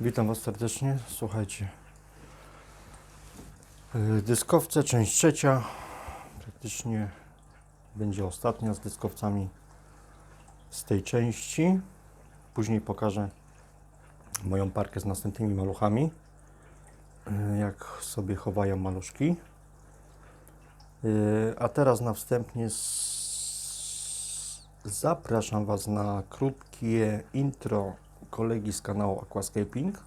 Witam Was serdecznie. Słuchajcie. Yy, Dyskowce, część trzecia. Praktycznie będzie ostatnia z dyskowcami z tej części. Później pokażę moją parkę z następnymi maluchami. Yy, Jak sobie chowają maluszki. Yy, A teraz na wstępnie zapraszam Was na krótkie intro kolegi z kanału Aquascaping.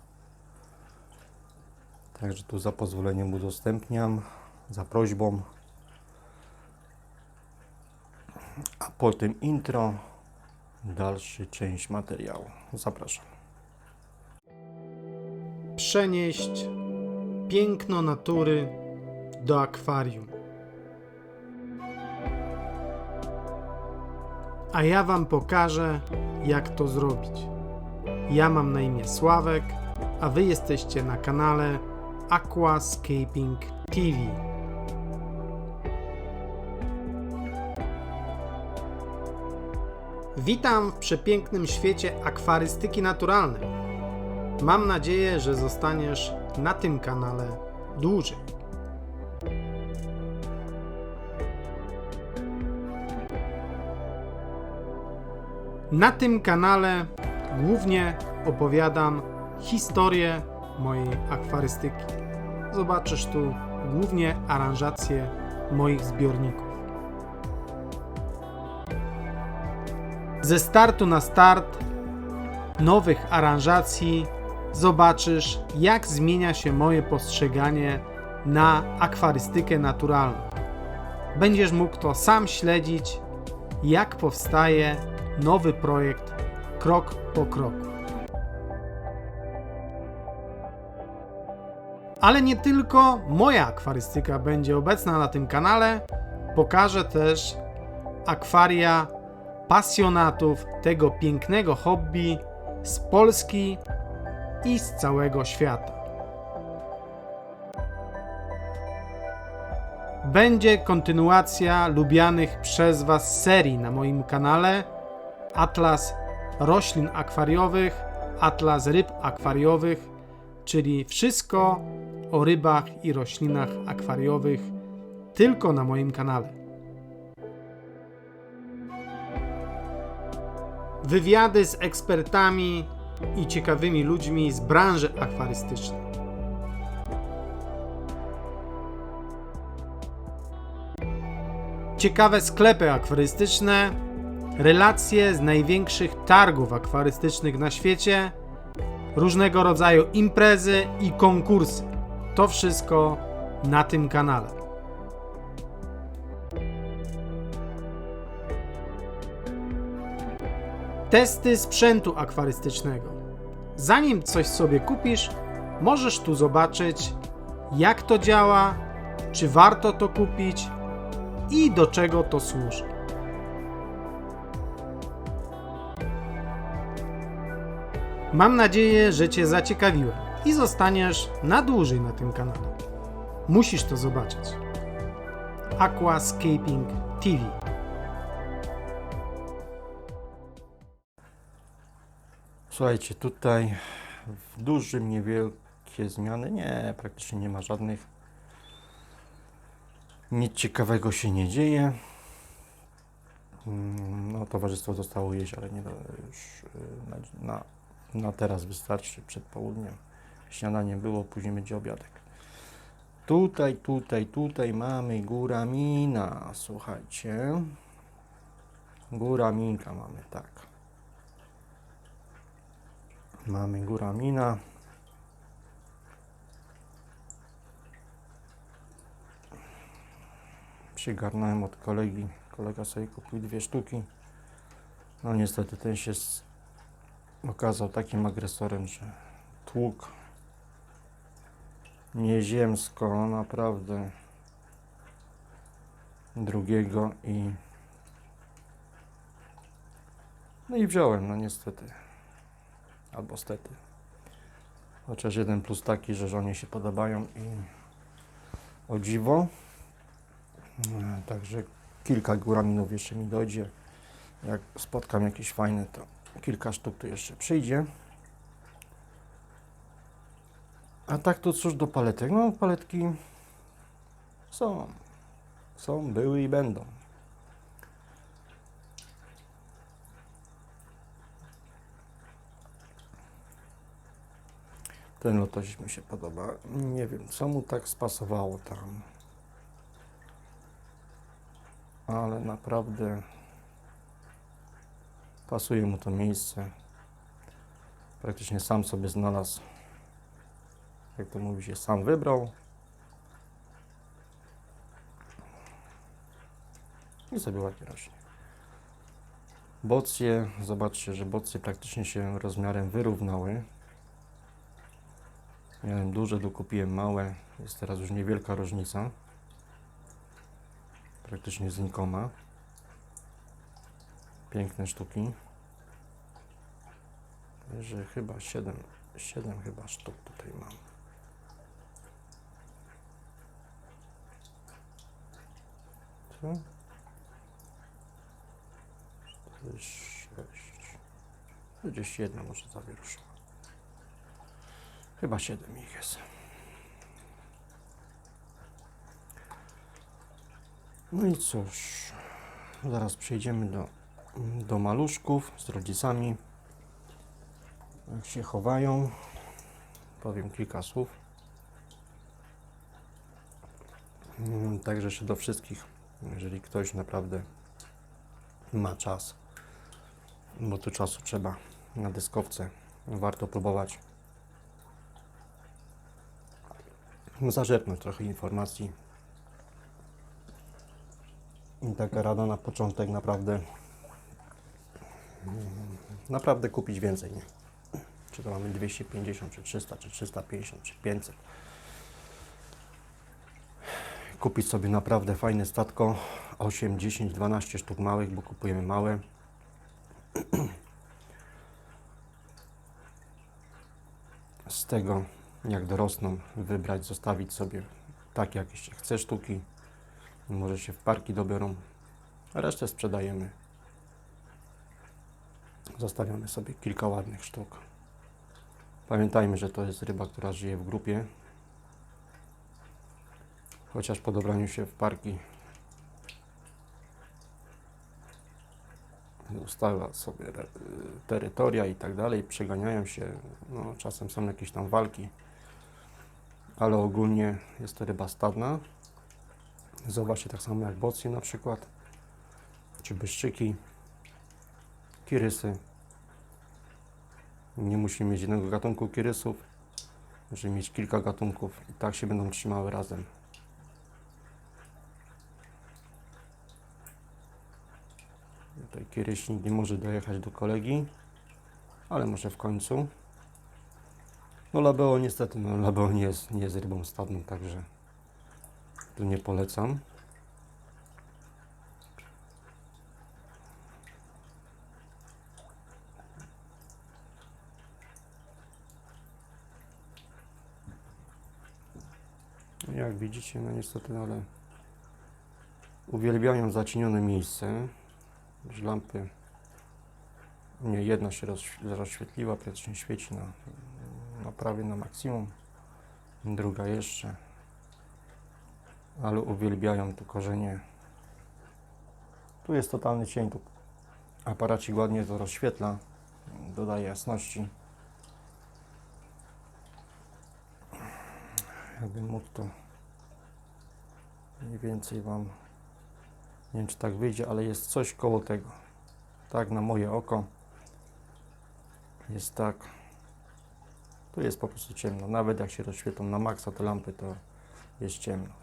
Także tu za pozwoleniem udostępniam, za prośbą. A po tym intro dalszy część materiału. Zapraszam. przenieść piękno natury do akwarium. A ja Wam pokażę, jak to zrobić. Ja mam na imię Sławek, a Wy jesteście na kanale Aquascaping TV. Witam w przepięknym świecie akwarystyki naturalnej. Mam nadzieję, że zostaniesz na tym kanale dłużej. Na tym kanale głównie opowiadam historię mojej akwarystyki. Zobaczysz tu głównie aranżacje moich zbiorników. Ze startu na start nowych aranżacji zobaczysz, jak zmienia się moje postrzeganie na akwarystykę naturalną. Będziesz mógł to sam śledzić, jak powstaje nowy projekt krok po kroku. Ale nie tylko moja akwarystyka będzie obecna na tym kanale, pokażę też akwaria pasjonatów tego pięknego hobby z Polski i z całego świata. Będzie kontynuacja lubianych przez Was serii na moim kanale Atlas roślin akwariowych, Atlas ryb akwariowych, czyli wszystko o rybach i roślinach akwariowych tylko na moim kanale. wywiady z ekspertami i ciekawymi ludźmi z branży akwarystycznej. Ciekawe sklepy akwarystyczne, relacje z największych targów akwarystycznych na świecie, różnego rodzaju imprezy i konkursy. To wszystko na tym kanale. Testy sprzętu akwarystycznego. Zanim coś sobie kupisz, możesz tu zobaczyć, jak to działa, czy warto to kupić i do czego to służy. Mam nadzieję, że Cię zaciekawiłem i zostaniesz na dłużej na tym kanale. Musisz to zobaczyć. Aquascaping TV. Słuchajcie, tutaj w dużym niewielkie zmiany. Nie, praktycznie nie ma żadnych. Nic ciekawego się nie dzieje. Mm, No, towarzystwo zostało jeść, ale nie już y, na, na, na teraz wystarczy przed południem. Śniadanie było, później będzie obiadek. Tutaj, tutaj, tutaj mamy góramina. Słuchajcie. Góraminka mamy, tak. Mamy góramina. Przygarnąłem od kolegi. Kolega sobie kupił dwie sztuki. No niestety ten się okazał takim agresorem, że tłuk nieziemsko, naprawdę drugiego i no i wziąłem, no niestety albo stety. Chociaż jeden plus taki, że żonie się podobają i o dziwo. Także kilka góraminów jeszcze mi dojdzie. Jak spotkam jakieś fajne, to kilka sztuk tu jeszcze przyjdzie. A tak to cóż do paletek? No, paletki są. Są, były i będą. Ten lotosik mi się podoba. Nie wiem, co mu tak spasowało tam. Ale naprawdę pasuje mu to miejsce. Praktycznie sam sobie znalazł. Jak to mówi się, sam wybrał. I sobie ładnie rośnie. Bocje, zobaczcie, że bocje praktycznie się rozmiarem wyrównały. Miałem duże, dokupiłem małe. Jest teraz już niewielka różnica. Praktycznie znikoma. Piękne sztuki. Że chyba 7, 7 chyba sztuk tutaj mam. Co? 4, 6. Gdzieś jedna może zawieruszyła. Chyba 7 ich jest. No i cóż, zaraz przejdziemy do, do maluszków z rodzicami. Jak się chowają, powiem kilka słów. Mm, Także jeszcze do wszystkich, jeżeli ktoś naprawdę ma czas, bo tu czasu trzeba na dyskowce, warto próbować zaczerpnąć trochę informacji. I taka rada na początek naprawdę naprawdę kupić więcej, nie? Czy to mamy 250, czy 300, czy 350, czy 500. Kupić sobie naprawdę fajne statko 8, 10, 12 sztuk małych, bo kupujemy małe. Z tego, jak dorosną, wybrać, zostawić sobie tak, jak się chce sztuki. Może się w parki dobiorą, resztę sprzedajemy. Zostawiamy sobie kilka ładnych sztuk. Pamiętajmy, że to jest ryba, która żyje w grupie. Chociaż po dobraniu się w parki ustala sobie terytoria i tak dalej, przeganiają się, no, czasem są jakieś tam walki, ale ogólnie jest to ryba stadna. Zobaczcie, tak samo jak bocje na przykład, czy byszczyki, kirysy. Nie musimy mieć jednego gatunku kirysów, możemy mieć kilka gatunków i tak się będą trzymały razem. Tutaj kieryśnik nie może dojechać do kolegi, ale może w końcu. No labeo niestety, no labeo nie jest, nie jest rybą stadną, także tu nie polecam. No Jak widzicie, no niestety, ale uwielbiają zacienione miejsce. Lampy. Nie, jedna się rozś- rozświetliła, praktycznie świeci na, na prawie na maksimum. Druga jeszcze. Ale uwielbiają tu korzenie. Tu jest totalny cień. Tu aparacik ładnie to rozświetla. Dodaje jasności. Jakbym mógł to mniej więcej Wam nie wiem, czy tak wyjdzie, ale jest coś koło tego. Tak, na moje oko. Jest tak. Tu jest po prostu ciemno. Nawet jak się rozświetlą na maksa te lampy, to jest ciemno.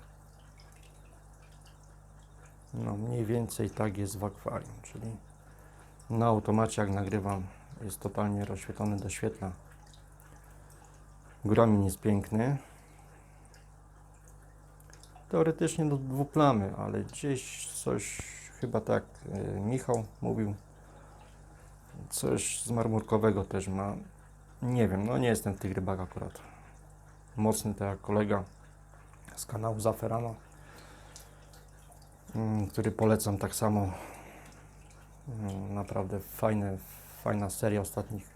No, mniej więcej tak jest w akwarium, czyli na automacie jak nagrywam jest totalnie rozświetlony, doświetla. Gramin jest piękny. Teoretycznie do dwuplamy, ale gdzieś coś, chyba tak e, Michał mówił, coś z marmurkowego też ma. Nie wiem, no nie jestem w tych rybach akurat mocny, tak jak kolega z kanału Zaferano, mm, który polecam tak samo. Mm, Naprawdę fajne, fajna seria ostatnich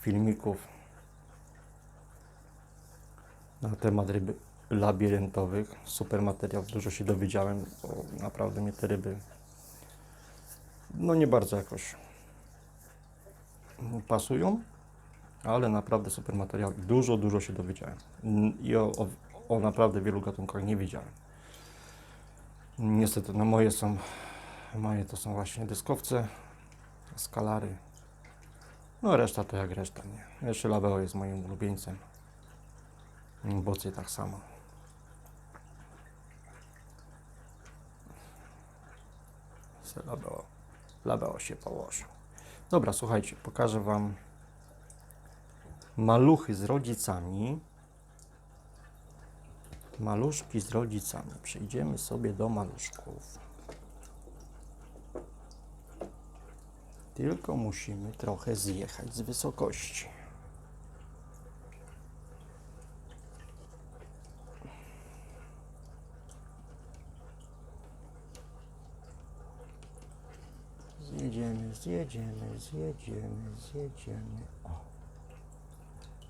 filmików. na temat ryby labiryntowych. Super materiał, dużo się dowiedziałem, bo naprawdę mnie te ryby no nie bardzo jakoś pasują, ale naprawdę super materiał dużo, dużo się dowiedziałem. I o, o, o naprawdę wielu gatunkach nie wiedziałem. Niestety, no moje są, moje to są właśnie dyskowce, skalary, no reszta to jak reszta, nie. Jeszcze Labeo jest moim ulubieńcem. Bocy tak samo. Labeo, Labeo się położył. Dobra, słuchajcie, pokażę Wam maluchy z rodzicami. Maluszki z rodzicami. Przejdziemy sobie do maluszków. Tylko musimy trochę zjechać z wysokości. Zjedziemy, zjedziemy, zjedziemy, zjedziemy. O,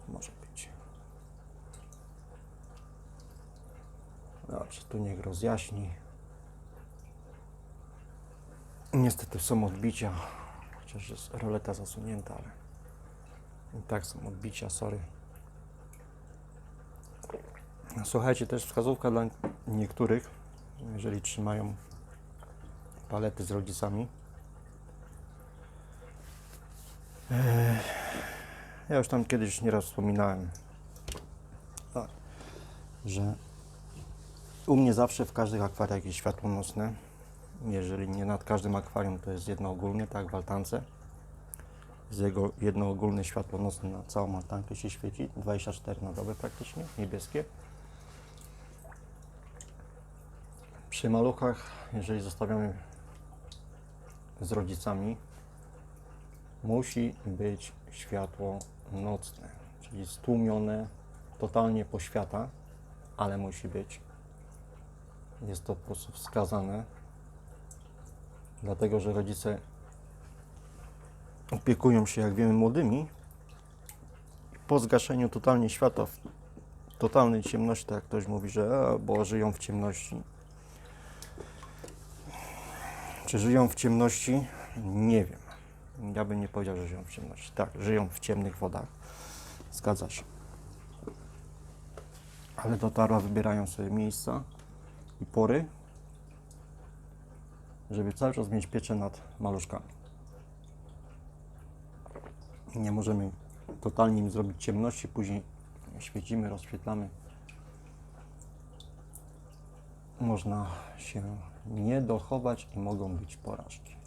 może być. Dobrze, tu niech rozjaśni. Niestety są odbicia, chociaż jest roleta zasunięta, ale i tak są odbicia, sorry. Słuchajcie, też wskazówka dla niektórych, jeżeli trzymają palety z rodzicami. Eee, Ja już tam kiedyś nieraz wspominałem, a, że u mnie zawsze w każdych akwariach jest światło nocne. Jeżeli nie nad każdym akwarium, to jest jedno ogólne, tak w altance. Z jego jedno ogólne światło nocne na całą altankę się świeci, 24 na dobę praktycznie, niebieskie. Przy maluchach, jeżeli zostawiamy z rodzicami, musi być światło nocne, czyli stłumione, totalnie poświata, ale musi być. Jest to po prostu wskazane, dlatego że rodzice opiekują się, jak wiemy, młodymi. Po zgaszeniu totalnie światła, w totalnej ciemności, tak jak ktoś mówi, że bo żyją w ciemności. Czy żyją w ciemności? Nie wiem. Ja bym nie powiedział, że żyją w ciemności. Tak, żyją w ciemnych wodach. Zgadza się. Ale dotarła wybierają sobie miejsca i pory, żeby cały czas mieć pieczę nad maluszkami. Nie możemy totalnie im zrobić ciemności, później świecimy, rozświetlamy. Można się nie dochować i mogą być porażki.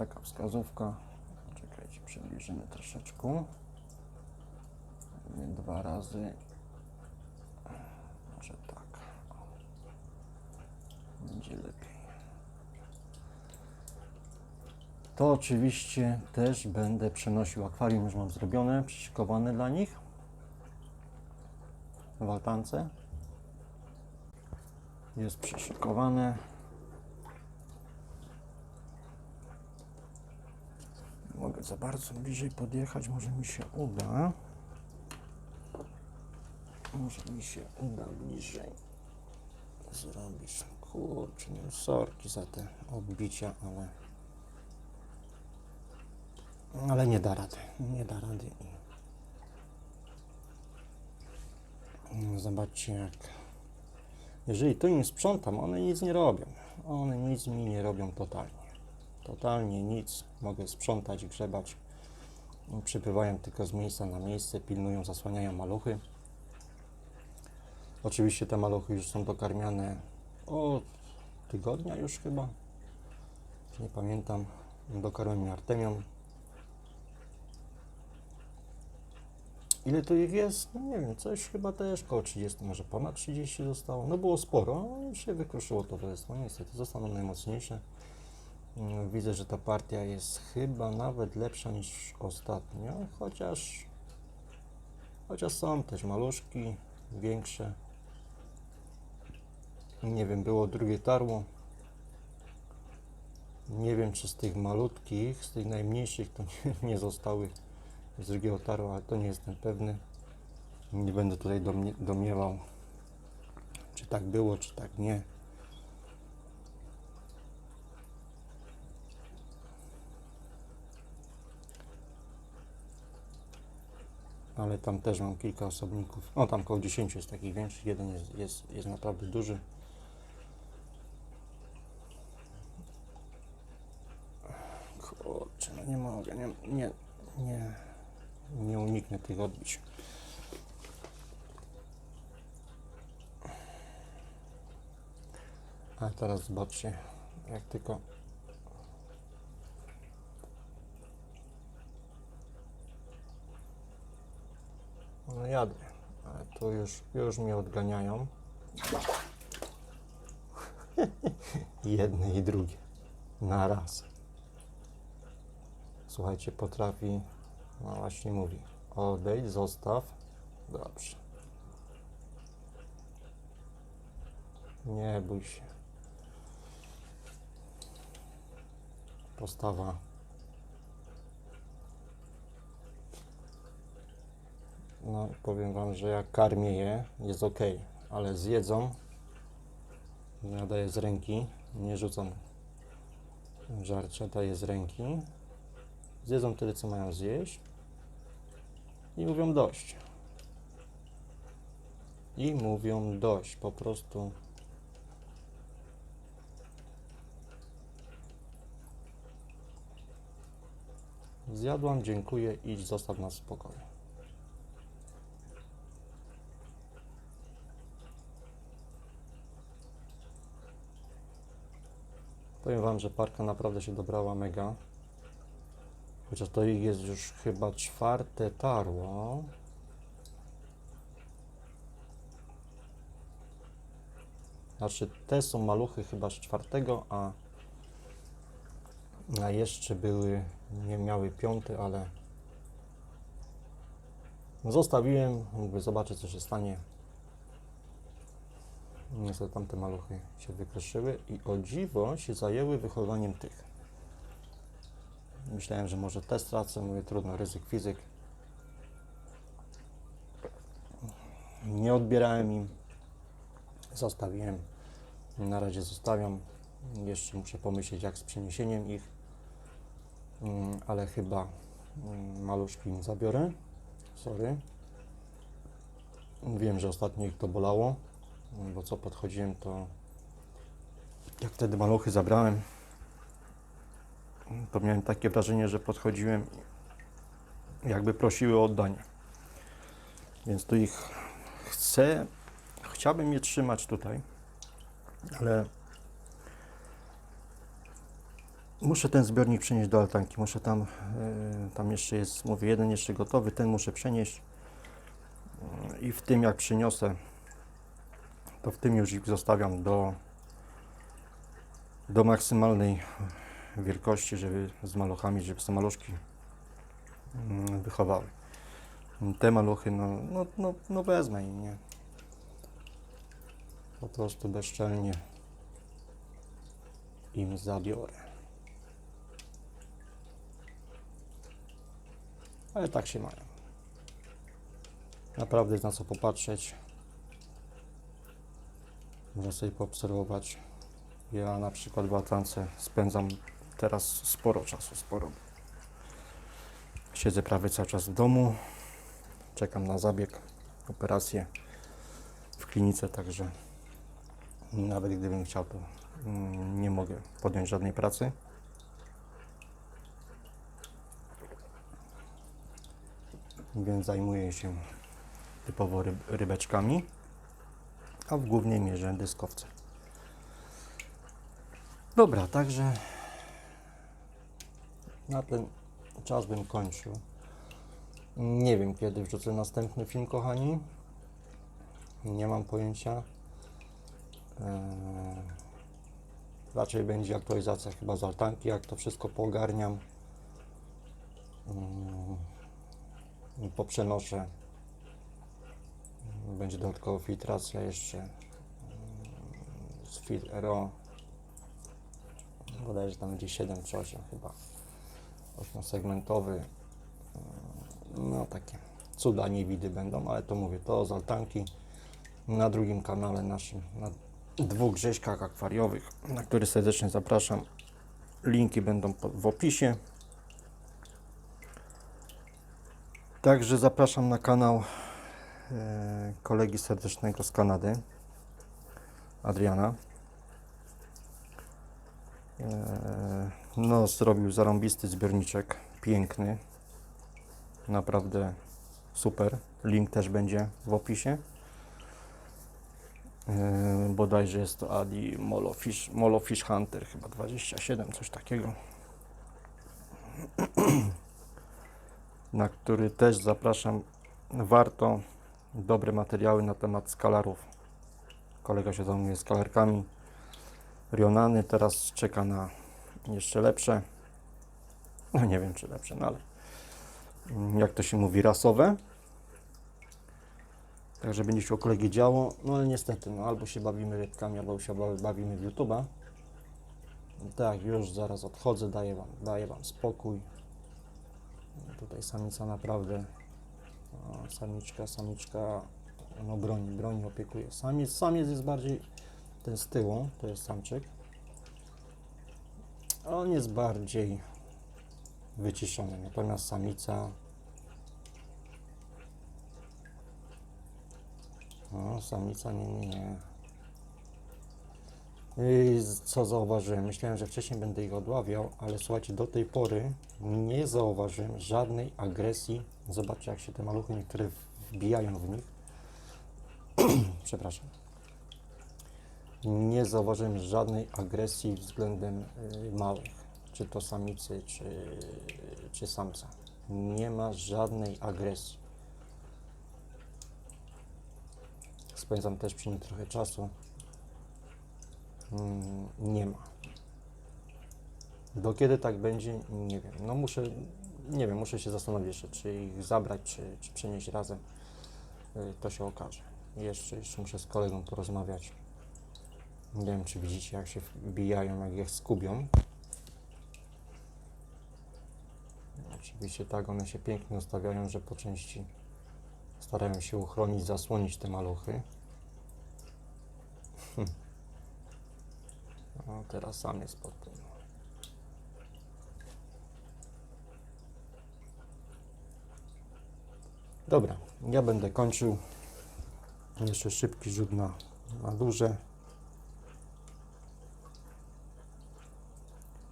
Taka wskazówka. Czekajcie, przybliżymy troszeczkę. Dwa razy. Może tak. Będzie lepiej. To oczywiście też będę przenosił akwarium, już mam zrobione, przyszykowane dla nich w altance. Jest przyszykowane. Mogę za bardzo bliżej podjechać, może mi się uda. Może mi się uda bliżej zrobić. Kurczę, nie sorki za te odbicia, ale ale nie da rady. Nie da rady. I zobaczcie jak jeżeli to nie sprzątam, one nic nie robią. One nic mi nie robią totalnie. Totalnie nic. Mogę sprzątać, grzebać. Przypływają tylko z miejsca na miejsce, pilnują, zasłaniają maluchy. Oczywiście te maluchy już są dokarmiane od tygodnia już chyba. Nie pamiętam. Dokarmiłem je artemią. Ile to ich jest? No nie wiem, coś chyba też koło 30, może ponad 30 zostało. No było sporo, no się wykruszyło to westło. Niestety zostaną najmocniejsze. Widzę, że ta partia jest chyba nawet lepsza niż ostatnio, chociaż chociaż są też maluszki większe. Nie wiem, było drugie tarło. Nie wiem, czy z tych malutkich, z tych najmniejszych to nie, nie zostały z drugiego taru, ale to nie jestem pewny. Nie będę tutaj domnie- czy tak było, czy tak nie. Ale tam też mam kilka osobników. O, tam około 10 jest takich większych. Jeden jest, jest, jest naprawdę duży. Kurczę, no nie mogę, nie, nie, nie, nie uniknę tych odbić. A teraz zobaczcie, jak tylko No jadę, ale tu już, już mnie odganiają. Jedne i drugie. Na raz. Słuchajcie, potrafi, no właśnie mówi, odejdź, zostaw. Dobrze. Nie bój się. Postawa No, powiem Wam, że jak karmię je, jest ok, ale z jedzą, ja daję z ręki, nie rzucam żarcia, daję z ręki, zjedzą tyle, co mają zjeść i mówią dość. I mówią dość, po prostu. Zjadłam, dziękuję, idź, zostaw nas w spokoju. Powiem Wam, że parka naprawdę się dobrała mega. Chociaż to ich jest już chyba czwarte tarło. Znaczy, te są maluchy chyba z czwartego, a, a jeszcze były, nie miały piąty, ale zostawiłem, mówię, zobaczę co się stanie. Niestety tamte maluchy się wykruszyły i o dziwo się zajęły wychowaniem tych. Myślałem, że może te stracę, mówię trudno, ryzyk fizyk. Nie odbierałem im, zostawiłem. Na razie zostawiam. Jeszcze muszę pomyśleć jak z przeniesieniem ich, Mm, ale chyba mm, maluszki im zabiorę. Sorry. Wiem, że ostatnio ich to bolało bo co podchodziłem, to jak wtedy maluchy zabrałem, to miałem takie wrażenie, że podchodziłem jakby prosiły o oddanie. Więc tu ich chcę, chciałbym je trzymać tutaj, ale muszę ten zbiornik przenieść do altanki. Muszę tam, yy, tam jeszcze jest, mówię, jeden jeszcze gotowy, ten muszę przenieść i w tym jak przyniosę to w tym już ich zostawiam do, do maksymalnej wielkości, żeby z maluchami, żeby te maluszki mm, wychowały. Te maluchy, no, no, no, no wezmę im, nie? Po prostu bezczelnie im zabiorę. Ale tak się mają. Naprawdę jest na co popatrzeć. Można sobie poobserwować. Ja na przykład w Atlance spędzam teraz sporo czasu, sporo. Siedzę prawie cały czas w domu, czekam na zabieg, operację w klinice, także nawet gdybym chciał, to mm, nie mogę podjąć żadnej pracy. Więc zajmuję się typowo ryb, rybeczkami a w głównej mierze dyskowce. Dobra, także na ten czas bym kończył. Nie wiem, kiedy wrzucę następny film, kochani. Nie mam pojęcia. Eee, raczej będzie aktualizacja chyba z altanki, jak to wszystko poogarniam. Mm, poprzenoszę będzie dodatkowo filtracja jeszcze mm, z filtr RO. Bodajże tam będzie 7 czy 8 chyba. 8 segmentowy. no takie cuda niewidy będą, ale to mówię, to z altanki na drugim kanale naszym, na dwóch grześkach akwariowych, na który serdecznie zapraszam. Linki będą w opisie. Także zapraszam na kanał kolegi serdecznego z Kanady, Adriana. E, no, zrobił zarąbisty zbiorniczek, piękny, naprawdę super. Link też będzie w opisie. E, bodajże jest to Adi Molofish Hunter, chyba 27, coś takiego. na który też zapraszam. Warto dobre materiały na temat skalarów. Kolega się zajmuje skalarkami. Rionany teraz czeka na jeszcze lepsze. No nie wiem czy lepsze, no ale jak to się mówi, rasowe. Także będzie się o kolegi działo. No ale niestety, no albo się bawimy rybkami, albo się ba- bawimy w YouTube'a. Tak, już zaraz odchodzę, daję wam, daję wam spokój. Tutaj samica naprawdę, samiczka, samiczka, no broni, broni opiekuje. Samiec, samiec jest bardziej ten z tyłu, to jest samczyk. On jest bardziej wyciszony, natomiast samica no, samica nie, nie, nie. Z- co zauważyłem? Myślałem, że wcześniej będę ich odławiał, ale słuchajcie, do tej pory nie zauważyłem żadnej agresji. Zobaczcie, jak się te maluchy niektóre wbijają w nich. Przepraszam. Nie zauważyłem żadnej agresji względem y, małych, czy to samicy, czy, czy samca. Nie ma żadnej agresji. Spędzam też przy nim trochę czasu. Mm, nie ma. Do kiedy tak będzie, nie wiem. No muszę, nie wiem, muszę się zastanowić czy ich zabrać, czy, czy przenieść razem. Y, To się okaże. Jeszcze, jeszcze muszę z kolegą porozmawiać. Nie wiem, czy widzicie, jak się wbijają, jak je skubią. Oczywiście tak, one się pięknie ustawiają, że po części starają się uchronić, zasłonić te maluchy. No, teraz sam jest pod tym. Dobra, ja będę kończył. Jeszcze szybki rzut na, na duże.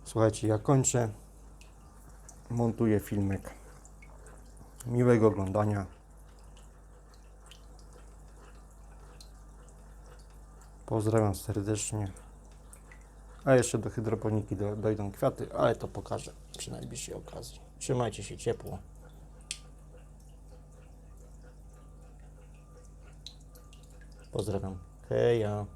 Słuchajcie, ja kończę. Montuję filmek. Miłego oglądania. Pozdrawiam serdecznie. A jeszcze do hydroponiki do, dojdą kwiaty, ale to pokażę przy najbliższej okazji. Trzymajcie się ciepło. Pozdrawiam. Heja.